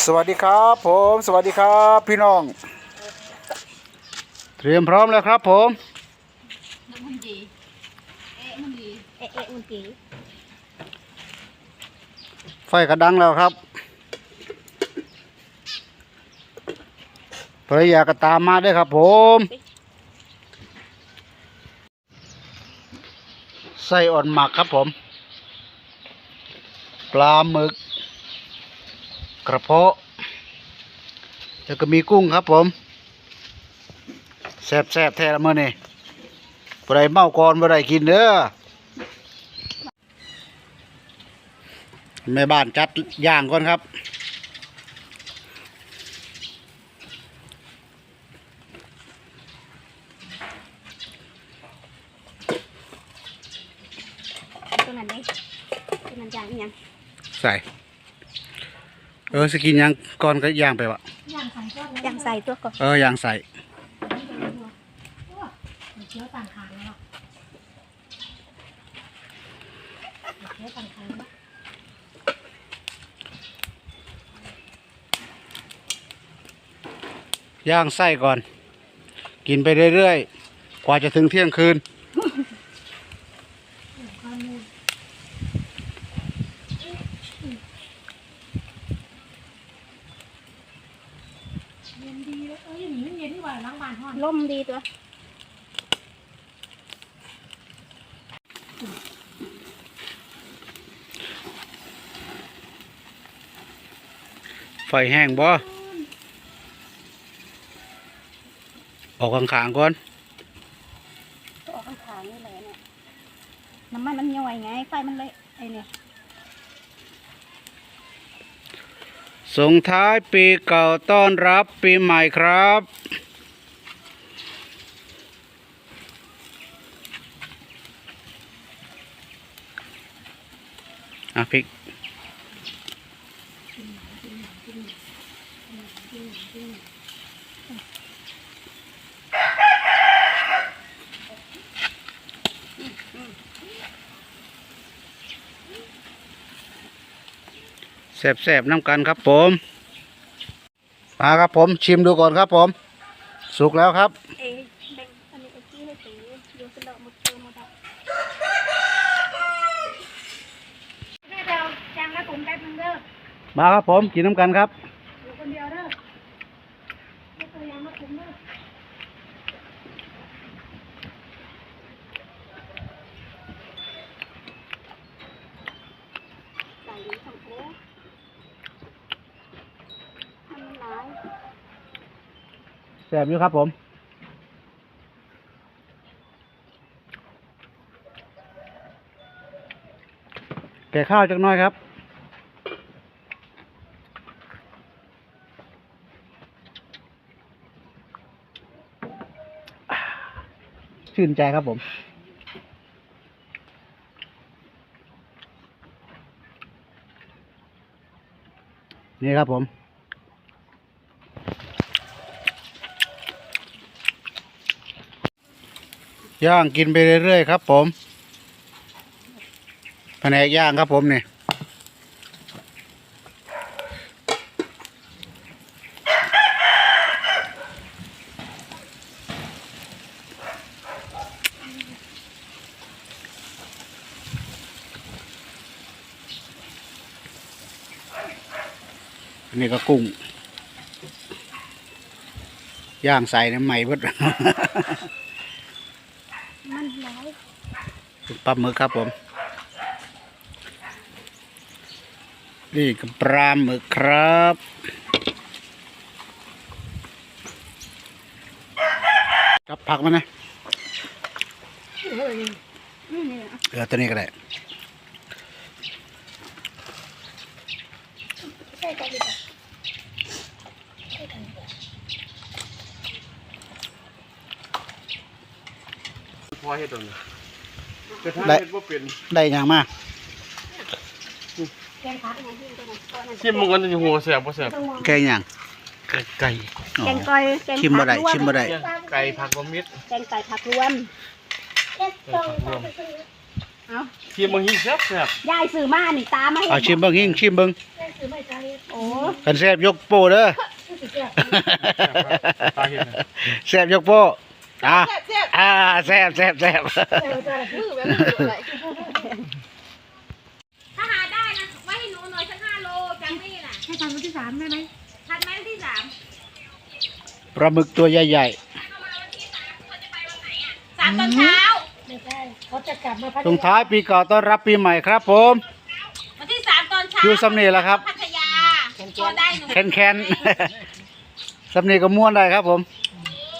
สวัสดีครับผมสวัสดีครับพี่น้อง เตรียมพร้อมแล้วครับผมมันดีเอ๊ะมันดีเอ๊ะเอ๊ะมันดีไฟกระดังแล้วครับภรรยาก็ตามมาด้วยครับผมไส้อ่อนหมักครับผม ปลาหมึกก ระเพาะ แล้วก็มีกุ้งครับผมแซ่บแซ่บๆแท้ละเมื่อนี่บ่ได้เมาก่อนบ่ได้กินเด้อแม่บ้านจัดย่างก่อนครับ ตัวนั้นได้ตัวนั้นย่างอีหยังใส่ เออสกินย่างก่อนก็ย่างไปวะย่างใส่ตัวก่อนเออย่างใส่เคี้ยวต่างขางแล้วเคี้ยวต่างขางแล้วย่างไส้ก่อน กินไปเรื่อยๆ กว่าจะถึงเที่ยงคืน เย็นดีเลยเอ้ยอย่างนี้มันเย็นที่ว่าล้างบานห้อน ลมดีตัวไฟแห้งบ่ออกข้างๆก่อนตัวออกข้างขางนี่เลยเนี่ยน้ำมันมันย่อยไงไฟมันเลยไอ้เนี่ยส่งท้ายปีเก่าต้อนรับปีใหม่ครับ อะพริกแสบๆน้ำกันครับผมมาครับผมชิมดูก่อนครับผม สุกแล้วครับ เอ๊ะแบ่งอันนี้ไอ้กี้ให้ตีอยู่เป็นดอกหมดเติมหมดอะแม่เดาจางแล้วผมแป๊บนึงเด้อ มาครับผมกินน้ำกันครับแสบอยู่ครับผมแก่ข้าวจักน้อยครับ ชื่นใจครับผมนี่ครับผม ย่างกินไปเรื่อยๆครับผมแผนกย่างครับผมเนี่ย อันนี้ก็กุ้ง ย่างใส่น้ำใหม่เบิดมันหลายปลาหมึกครับผม นี่ก็ปลาหมึกครับกับผักมันนะเฮ้ยนี่นี่อะเออตัวนี้ก็ได้ ใช่กันดีกว่าใช่กันดีกว่าพอเฮ็ดตรงนี้แต่ถ้าได้เฮ็ดบ่เป็นได้อย่างมากแกงผักไงที่ตัวนั้นตัวนั้นชิมมันก็จะหัวแสบบ่แสบต้องมองแกงอย่างไก่ไก่อ๋อแกงก้อยแกงชิมบ่ได้ผักรวชิมบ่ได้ไก่ผักบ่มิดแกงไก่ผักรวมไก่ผักรวมอ เอาทีมบางทีแซ่บแซ่บยายซื้อมานี่ตามมาให้เอาชิมเบิ่งหิ้งชิมเบิ่งซื้อไม่ใจโอ้กันแซ่บยกโป้เด้อสุดยอดตาเห็นนะแซ่บยกโป้อะอ่าแซ่บแซ่บแซ่บเออจะคือแบบถ้าหาได้นะไว้ให้หนูหน่อยสักห้าโลจังนี่น่ะให้ทันวันที่สามได้ไหมทันไหมวันที่สามปลาหมึกตัวใหญ่สามตอนเช้าไม่ใช่ เขาจะกลับมาพัทๆส่งยาท้ายปีเก่าต้อนรับปีใหม่ครับผม วันที่สามตอนเช้าอยู่สำเนียงแล้วครับ พัทยาพอได้หนูแคนแคนๆ สำเนียงก็ม่วนได้ครับผม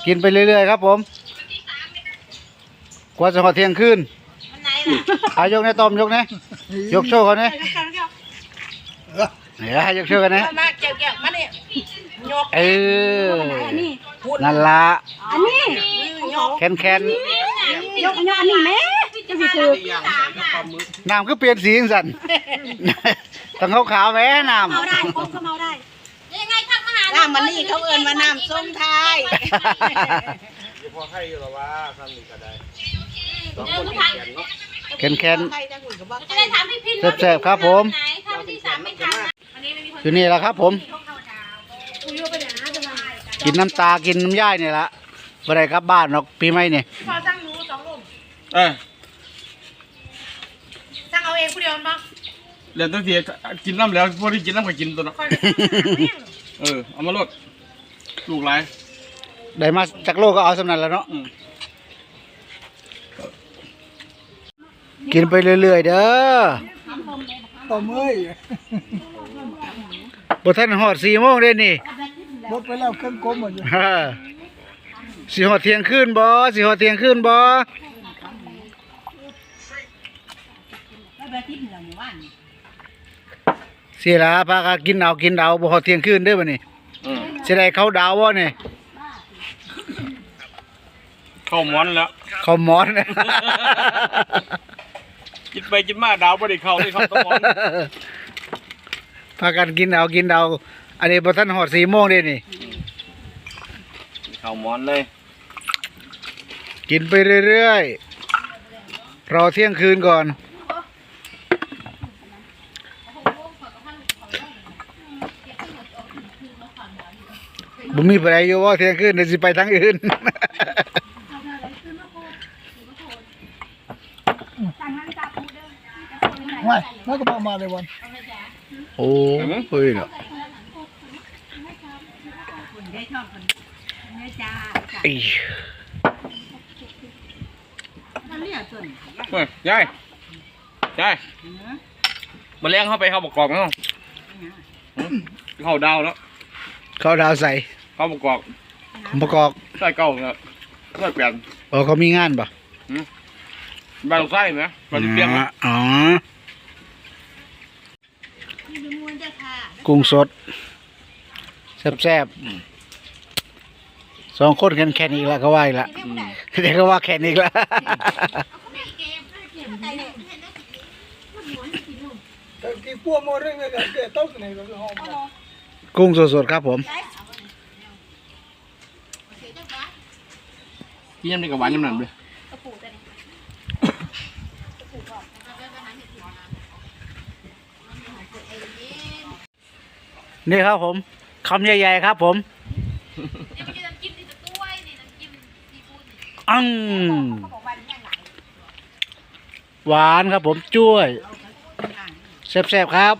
กินไปเรื่อยๆครับผมกว่าจะหอดเที่ยงคืนวันไหนล่ะอายกในต้อมยกนะยกโชว์เขาเนี่ยเดี๋ยวให้ยกโชว์กันนะมาเกี่ยวเกี่ยวมาเนี่ยยกเอออันนี้นั่นละอันนี้ ยกแคนแคน ยกอันนี้อันนี้แม่จะสิคือๆน้ำก็เปลี่ยนสีจังสันต้องขาวขาวๆแหม่น้เมาได้ผมก็เมาได้ยังไงทักมาหาน้ำมันนี่เขาเอินมาน้ำส้มไทยำเดี๋ยวพอให้อยู่หรอว่าซ้ำนี่ก็ได้เดี๋ยวหนูถามแคนแคนใครจะหุ่นกับบ้าจะได้ถามพี่พินแซ่บๆครับผมไหนถ้าวันที่สามไม่ทันนะวันนี้ไม่มีคนอยู่นี่แหละครับผมคุยไปไหนนะจะมากินน้ำตากินน้ำย่ายนี่ละบ่ได้กลับบ้านหรอกปีใหม่นี่พอสั่งหนูสองลูก เออสั่งเอาเองผู้เดียวมั้งเรียนตั้งแต่กินน้ำแล้วพวกที่กินน้ำก็กินตัวเนาะคอยไปสั่งเนี่ยเออเอามาลดลูกหลายได้มาจากโลกก็เอาสำนันแล้วเนาะอืมกินไปเรื่อยๆเด้อต่อเมื่อยบ่ทันฮอด4โมงเด้นี่รถไปแล้วเครื่องกลมหมดอยู่ฮะสิฮอดเที่ยงคืนบ่สิฮอดเที่ยงคืนบ่ สิล่ะพากันกินเอากินเอาบ่ฮอดเที่ยงคืนเด้อบัดนี้อืมสิได้เข้าดาวบ่นี่เข้าหมอนแล้วเข้าหมอนกินไปกินมาดาวบ่ได้เข้าเลยครับต้องหมอนพากันกินเอากินเอาอันนี้บ่ทันฮอด4โมงเด้นี่ เข้าหมอนเลยกินไปเรื่อยๆรอเที่ยงคืนก่อน บ่มีผู้ใดอยู่ว่าเที่ยงคืนเดี๋ยวสิไปทางอื่น ไม่ไม่ก็มามาเลยวันโอ้เฮ้ยเนาะอีเฮ้ยยายยายมาเลี้ยงเข้าไปเข้าประกอบเนาะเข้าดาวแล้ว เขาดาวใส่ เข้าประกอบประกอบใส่เก่าแล้วใส่เปลี่ยนอ๋อเขามีงานป่ะบ้านไส้ไหมบ้านเปลี่ยนไหมอ๋อกุ้งสดแซ่บๆสองคนแค่นๆอีกแล้วก็ว่าอีกแล้วเดี๋ยวก็ว่าแค่นอีกแล้วแต่กี่ปัวโมเรื่องเลยเกิดต้นไหนก็หอมกุ้งสดๆครับผม พี่ยังได้กับหวานยำหนันเลยนี่ครับผมคำใหญ่ๆครับ ผมนี่ไม่ใช่น้ำจิ้มนี่จะกล้วยนี่น้ำจิ้มซีฟู้ดนี่อังหวานครับผมจ้วยแซ่บๆครับ